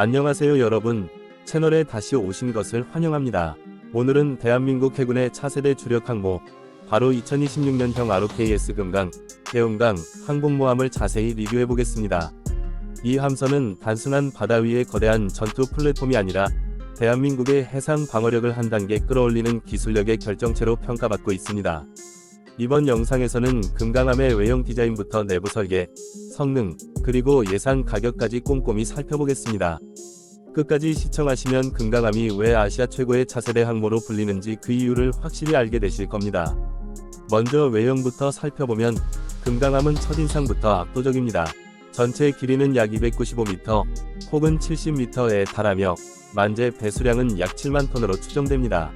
안녕하세요 여러분. 채널에 다시 오신 것을 환영합니다. 오늘은 대한민국 해군의 차세대 주력 항모, 바로 2026년형 ROKS 금강, 해운강 항공모함을 자세히 리뷰해 보겠습니다. 이 함선은 단순한 바다 위의 거대한 전투 플랫폼이 아니라 대한민국의 해상 방어력을 한 단계 끌어올리는 기술력의 결정체로 평가받고 있습니다. 이번 영상에서는 금강함의 외형 디자인부터 내부 설계, 성능, 그리고 예상 가격까지 꼼꼼히 살펴보겠습니다. 끝까지 시청하시면 금강함이 왜 아시아 최고의 차세대 항모로 불리는지 그 이유를 확실히 알게 되실 겁니다. 먼저 외형부터 살펴보면 금강함은 첫인상부터 압도적입니다. 전체 길이는 약 295m 혹은 70m에 달하며 만재 배수량은 약 7만 톤으로 추정됩니다.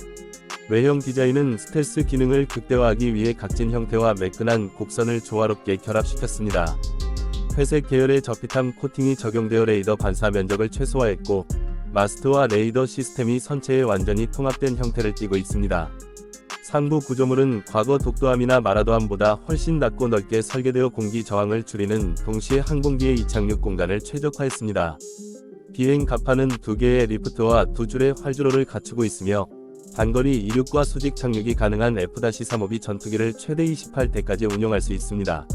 외형 디자인은 스텔스 기능을 극대화하기 위해 각진 형태와 매끈한 곡선을 조화롭게 결합시켰습니다. 회색 계열의 저피탐 코팅이 적용되어 레이더 반사 면적을 최소화했고 마스트와 레이더 시스템이 선체에 완전히 통합된 형태를 띠고 있습니다. 상부 구조물은 과거 독도함이나 마라도함보다 훨씬 낮고 넓게 설계되어 공기 저항을 줄이는 동시에 항공기의 이착륙 공간을 최적화했습니다. 비행 갑판은 두 개의 리프트와 두 줄의 활주로를 갖추고 있으며 단거리 이륙과 수직 착륙이 가능한 F-35B 전투기를 최대 28대까지 운용할 수 있습니다.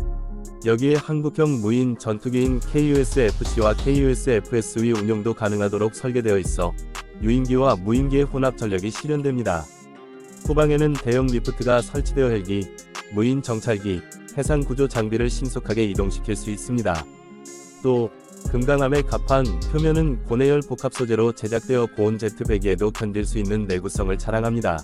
여기에 한국형 무인 전투기인 KUS-FC와 KUS-FS의 운용도 가능하도록 설계되어 있어 유인기와 무인기의 혼합 전력이 실현됩니다. 후방에는 대형 리프트가 설치되어 헬기, 무인 정찰기, 해상 구조 장비를 신속하게 이동시킬 수 있습니다. 또 금강함의 갑판 표면은 고내열 복합 소재로 제작되어 고온 제트 배기에도 견딜 수 있는 내구성을 자랑합니다.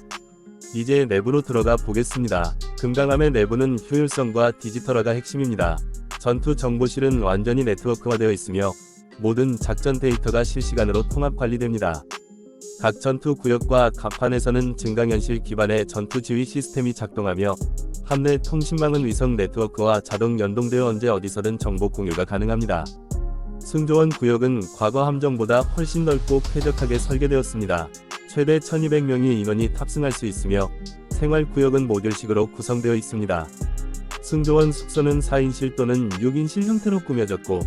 이제 내부로 들어가 보겠습니다. 금강함의 내부는 효율성과 디지털화가 핵심입니다. 전투 정보실은 완전히 네트워크화되어 있으며 모든 작전 데이터가 실시간으로 통합 관리됩니다. 각 전투 구역과 갑판에서는 증강현실 기반의 전투 지휘 시스템이 작동하며 함내 통신망은 위성 네트워크와 자동 연동되어 언제 어디서든 정보 공유가 가능합니다. 승조원 구역은 과거 함정보다 훨씬 넓고 쾌적하게 설계되었습니다. 최대 1200명의 인원이 탑승할 수 있으며 생활 구역은 모듈식으로 구성되어 있습니다. 승조원 숙소는 4인실 또는 6인실 형태로 꾸며졌고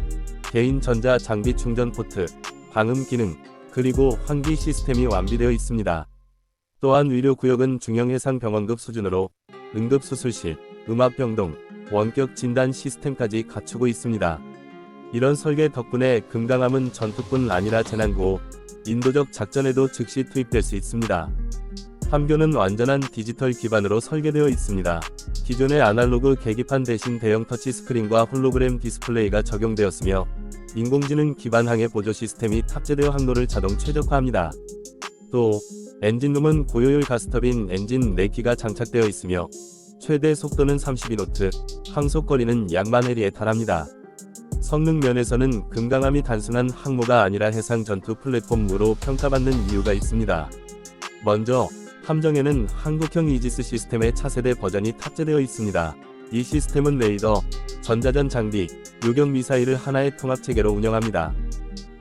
개인 전자 장비 충전 포트, 방음 기능, 그리고 환기 시스템이 완비되어 있습니다. 또한 의료 구역은 중형 해상 병원급 수준으로 응급 수술실, 음압병동, 원격 진단 시스템까지 갖추고 있습니다. 이런 설계 덕분에 금강함은 전투뿐 아니라 재난구호, 인도적 작전에도 즉시 투입될 수 있습니다. 함교는 완전한 디지털 기반으로 설계되어 있습니다. 기존의 아날로그 계기판 대신 대형 터치 스크린과 홀로그램 디스플레이가 적용되었으며 인공지능 기반 항해 보조 시스템이 탑재되어 항로를 자동 최적화합니다. 또 엔진룸은 고효율 가스터빈 엔진 4기가 장착되어 있으며 최대 속도는 32노트, 항속거리는 약 만해리에 달합니다. 성능 면에서는 금강함이 단순한 항모가 아니라 해상 전투 플랫폼으로 평가받는 이유가 있습니다. 먼저 함정에는 한국형 이지스 시스템의 차세대 버전이 탑재되어 있습니다. 이 시스템은 레이더, 전자전 장비, 요격 미사일을 하나의 통합 체계로 운영합니다.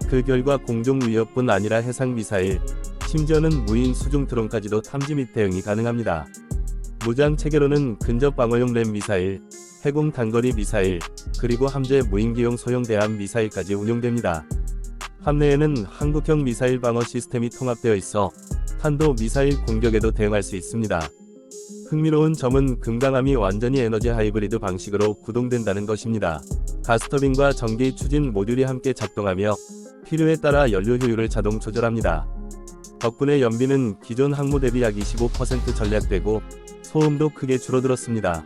그 결과 공중 위협뿐 아니라 해상 미사일, 심지어는 무인 수중 드론까지도 탐지 및 대응이 가능합니다. 무장 체계로는 근접 방어용 램 미사일, 해공 단거리 미사일, 그리고 함재 무인기용 소형 대함 미사일까지 운용됩니다. 함내에는 한국형 미사일 방어 시스템이 통합되어 있어 탄도 미사일 공격에도 대응할 수 있습니다. 흥미로운 점은 금강함이 완전히 에너지 하이브리드 방식으로 구동된다는 것입니다. 가스터빈과 전기 추진 모듈이 함께 작동하며 필요에 따라 연료 효율을 자동 조절합니다. 덕분에 연비는 기존 항모 대비 약 25% 전략되고 소음도 크게 줄어들었습니다.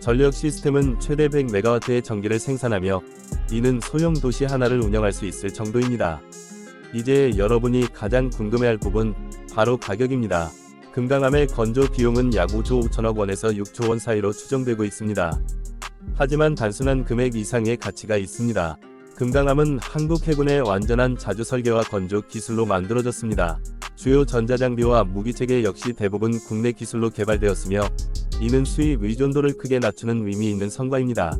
전력 시스템은 최대 100MW의 전기를 생산하며 이는 소형 도시 하나를 운영할 수 있을 정도입니다. 이제 여러분이 가장 궁금해할 부분 바로 가격입니다. 금강함의 건조 비용은 약 5조 5천억 원에서 6조 원 사이로 추정되고 있습니다. 하지만 단순한 금액 이상의 가치가 있습니다. 금강함은 한국 해군의 완전한 자주 설계와 건조 기술로 만들어졌습니다. 주요 전자장비와 무기체계 역시 대부분 국내 기술로 개발되었으며 이는 수입 의존도를 크게 낮추는 의미 있는 성과입니다.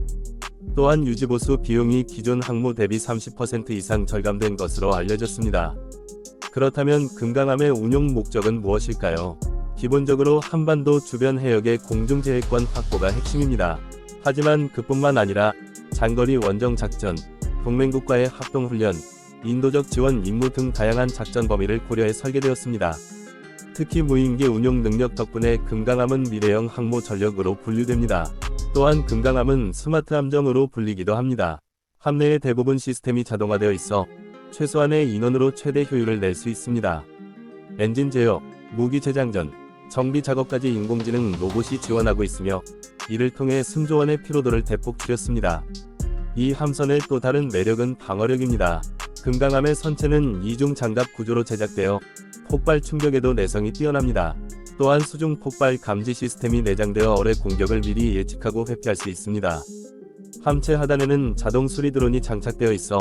또한 유지보수 비용이 기존 항모 대비 30% 이상 절감된 것으로 알려졌습니다. 그렇다면 금강함의 운용 목적은 무엇일까요? 기본적으로 한반도 주변 해역의 공중제해권 확보가 핵심입니다. 하지만 그뿐만 아니라 장거리 원정 작전, 동맹국과의 합동훈련, 인도적 지원 임무 등 다양한 작전 범위를 고려해 설계되었습니다. 특히 무인기 운용 능력 덕분에 금강함은 미래형 항모 전력으로 분류됩니다. 또한 금강함은 스마트 함정으로 불리기도 합니다. 함내의 대부분 시스템이 자동화되어 있어 최소한의 인원으로 최대 효율을 낼 수 있습니다. 엔진 제어, 무기 재장전, 정비 작업까지 인공지능 로봇이 지원하고 있으며 이를 통해 승조원의 피로도를 대폭 줄였습니다. 이 함선의 또 다른 매력은 방어력입니다. 금강함의 선체는 이중 장갑 구조로 제작되어 폭발 충격에도 내성이 뛰어납니다. 또한 수중 폭발 감지 시스템이 내장되어 어뢰 공격을 미리 예측하고 회피할 수 있습니다. 함체 하단에는 자동 수리 드론이 장착되어 있어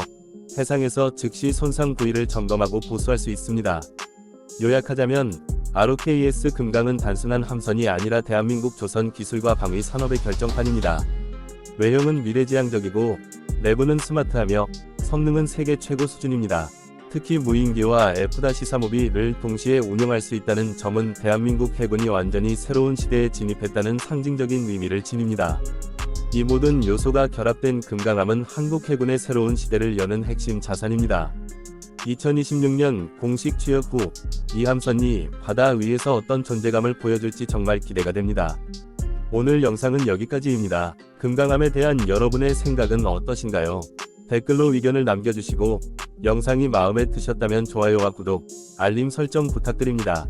해상에서 즉시 손상 부위를 점검하고 보수할 수 있습니다. 요약하자면 ROKS 금강은 단순한 함선이 아니라 대한민국 조선 기술과 방위 산업의 결정판입니다. 외형은 미래지향적이고 내부는 스마트하며 성능은 세계 최고 수준입니다. 특히 무인기와 F-35B를 동시에 운용할 수 있다는 점은 대한민국 해군이 완전히 새로운 시대에 진입했다는 상징적인 의미를 지닙니다. 이 모든 요소가 결합된 금강함은 한국 해군의 새로운 시대를 여는 핵심 자산입니다. 2026년 공식 취역 후 이 함선이 바다 위에서 어떤 존재감을 보여줄지 정말 기대가 됩니다. 오늘 영상은 여기까지입니다. 금강함에 대한 여러분의 생각은 어떠신가요? 댓글로 의견을 남겨주시고 영상이 마음에 드셨다면 좋아요와 구독, 알림 설정 부탁드립니다.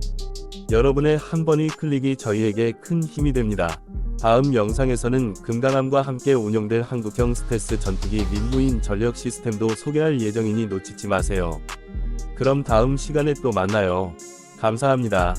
여러분의 한 번의 클릭이 저희에게 큰 힘이 됩니다. 다음 영상에서는 금강함과 함께 운용될 한국형 스텔스 전투기 민무인 전력 시스템도 소개할 예정이니 놓치지 마세요. 그럼 다음 시간에 또 만나요. 감사합니다.